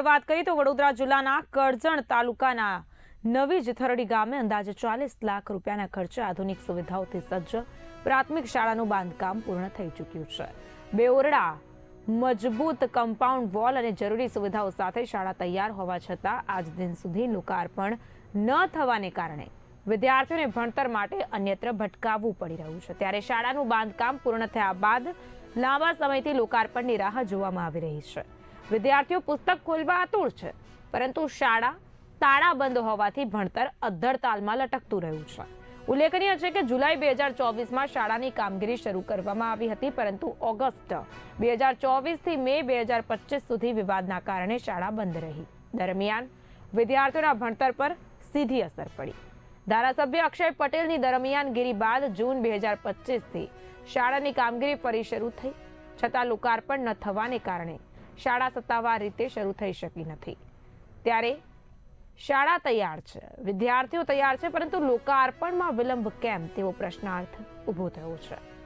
વાત કરીએ તો વડોદરા જિલ્લાના કરજણ તાલુકાના નવી જથરડી ગામે અંદાજે ચાલીસ લાખ રૂપિયાના ખર્ચે આધુનિક સુવિધાઓથી સજ્જ પ્રાથમિક શાળાનું બાંધકામ પૂર્ણ થઈ ચૂક્યું છે. બે મજબૂત કમ્પાઉન્ડ વોલ અને જરૂરી સુવિધાઓ સાથે શાળા તૈયાર હોવા છતાં આજ દિન સુધી લોકાર્પણ ન થવાને કારણે વિદ્યાર્થીઓને ભણતર માટે અન્યત્ર ભટકાવવું પડી રહ્યું છે. ત્યારે શાળાનું બાંધકામ પૂર્ણ થયા બાદ લાંબા સમયથી લોકાર્પણની રાહ જોવામાં આવી રહી છે. વિદ્યાર્થીઓ પુસ્તક ખોલવા આતુર છે, પરંતુ શાળા તાળા બંધ હોવાથી ભણતર અદ્ધર તાલમાં લટકતું રહ્યું છે. ઉલ્લેખનીય છે કે જુલાઈ બે હજાર ચોવીસમાં શાળાની કામગીરી શરૂ કરવામાં આવી હતી, પરંતુ ઓગસ્ટ બે હજાર ચોવીસથી મે બે હજાર પચીસ સુધી વિવાદના કારણે શાળા બંધ રહી. દરમિયાન વિદ્યાર્થીઓના ભણતર પર સીધી અસર પડી. ધારાસભ્ય અક્ષય પટેલની દરમિયાનગીરી બાદ જૂન બે હજાર પચીસથી શાળાની કામગીરી ફરી શરૂ થઈ, છતાં લોકાર્પણ ન થવાને કારણે શાળા સત્તાવાર રીતે શરૂ થઈ શકી નથી. ત્યારે શાળા તૈયાર છે, વિદ્યાર્થીઓ તૈયાર છે, પરંતુ લોકાર્પણમાં વિલંબ કેમ તેવો પ્રશ્નાર્થ ઊભો થયો છે.